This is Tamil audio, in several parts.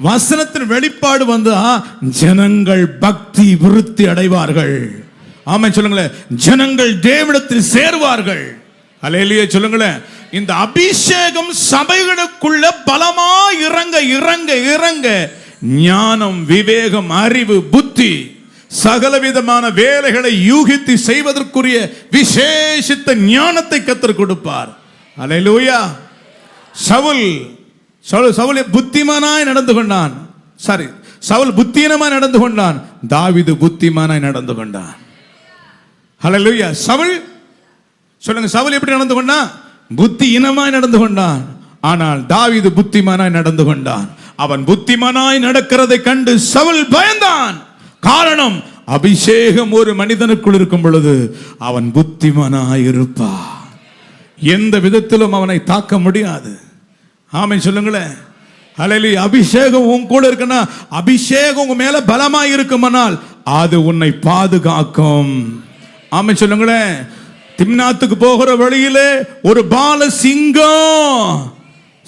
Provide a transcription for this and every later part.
வசனத்தின் வெளிப்பாடு வந்தா ஜனங்கள் பக்தி விருத்தி அடைவார்கள். ஆமா சொல்லுங்களேன். ஜனங்கள் தேவிடத்தில் சேருவார்கள். அலையிலேயே சொல்லுங்களேன். இந்த அபிஷேகம் சபைகளுக்குள்ள பலமா இறங்க இறங்க இறங்க ஞானம் விவேகம் அறிவு புத்தி சகலவிதமான வேலைகளை யூகித்து செய்வதற்குரிய விசேஷித்த ஞானத்தை கற்றுக் கொடுப்பார். அலையிலூயா சவுல் சவுல் சவுல் புத்திமானாய் நடந்து கொண்டான். சாரி சவுல் புத்தீனமாய் நடந்து கொண்டான். தாவிது புத்திமானாய் நடந்து கொண்டான். ஹalleluya சவுல் சொல்லுங்க சவுல் எப்படி நடந்து கொண்டான்? புத்தி இனமாய் நடந்து கொண்டான். ஆனால் தாவிது புத்திமானாய் நடந்து கொண்டான். அவன் புத்திமானாய் நடக்கிறதை கண்டு சவுல் பயந்தான். காரணம் அபிஷேகம் ஒரு மனிதனுக்குள் இருக்கும் பொழுது அவன் புத்திமானாய் இருப்பான். எந்த விதத்திலும் அவனை தாக்க முடியாது. ஆமை சொல்லுங்களேன். அலையில அபிஷேகம் உன் கூட இருக்குன்னா அபிஷேகம் உங்க மேல பலமா இருக்குமானால் அது உன்னை பாதுகாக்கும். ஆமை சொல்லுங்களேன். திம்னாத்துக்கு போகிற வழியிலே ஒரு பால சிங்கம்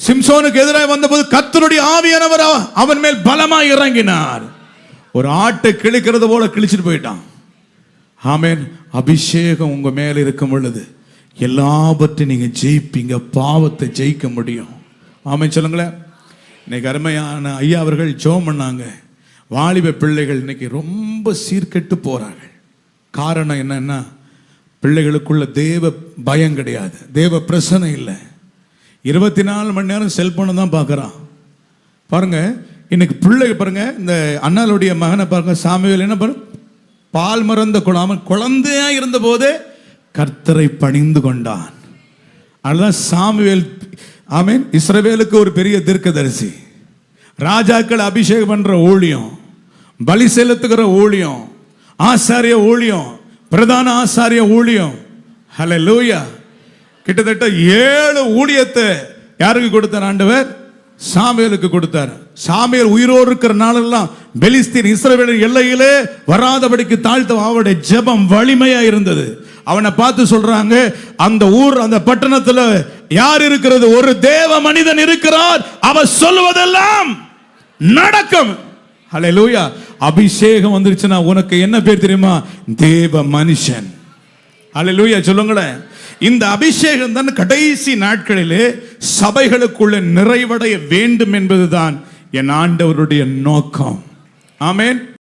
சிம்சோனுக்கு எதிராக வந்தபோது கத்தருடைய ஆவியானவர் அவன் மேல் பலமா இறங்கினார். ஒரு ஆட்டை கிழிக்கிறது போல கிழிச்சிட்டு போயிட்டான். ஆமேன். அபிஷேகம் உங்க மேல இருக்கும் பொழுது எல்லாவற்றையும் நீங்க ஜெயிப்பீங்க பாவத்தை ஜெயிக்க முடியும். ஆமை சொல்லுங்களேன். இன்னைக்கு அருமையான ஐயா அவர்கள் ஜோம் பண்ணாங்க. வாலிப பிள்ளைகள் இன்னைக்கு ரொம்ப சீர்கெட்டு போகிறாங்க காரணம் என்னன்னா பிள்ளைகளுக்குள்ள தேவ பயம் கிடையாது. தேவ பிரச்சனை இல்லை. இருபத்தி நாலு மணி நேரம் செல்போனை தான் பார்க்குறான். பாருங்க இன்னைக்கு பிள்ளை பாருங்க இந்த அண்ணாளுடைய மகனை பாருங்க சாமியில் என்ன பாரு பால் மறந்த குழாமல் குழந்தையா இருந்த போதே கர்த்தரை பணிந்து கொண்டான். அதுதான் சாமுவேல் ஆமீன். இஸ்ரவேலுக்கு ஒரு பெரிய தீர்க்கதரிசி. ராஜாக்கள் அபிஷேகம் பண்ணுற ஊழியம் பலி செலுத்துகிற ஊழியம் ஆசாரிய ஊழியம் பிரதான ஆசாரிய ஊழியம். ஹலோ லூயா கிட்டத்தட்ட ஏழு ஊழியத்தை யாருக்கு கொடுத்தார் ஆண்டவர்? சாமியலுக்கு கொடுத்தார். சாமியல் உயிரோடு இருக்கிற நாளெல்லாம் பெலிஸ்தீன் இஸ்ரேலின் எல்லையிலே வராதபடிக்கு தாழ்த்த அவருடைய ஜெபம் வலிமையா இருந்தது. அவனை பார்த்து சொல்றாங்க அந்த ஊர் அந்த பட்டணத்துல யார் இருக்கிறது? ஒரு தேவ மனிதன் இருக்கிறார். அவர் சொல்வதெல்லாம் நடக்கும். லூயா அபிஷேகம் வந்துருச்சுன்னா உனக்கு என்ன பேர் தெரியுமா? தேவ மனுஷன். அல்லேலூயா சொல்லுங்களேன். இந்த அபிஷேகம் தான் கடைசி நாட்களிலே சபைகளுக்குள்ள நிறைவடைய வேண்டும் என்பதுதான் என் ஆண்டவருடைய நோக்கம். ஆமேன்.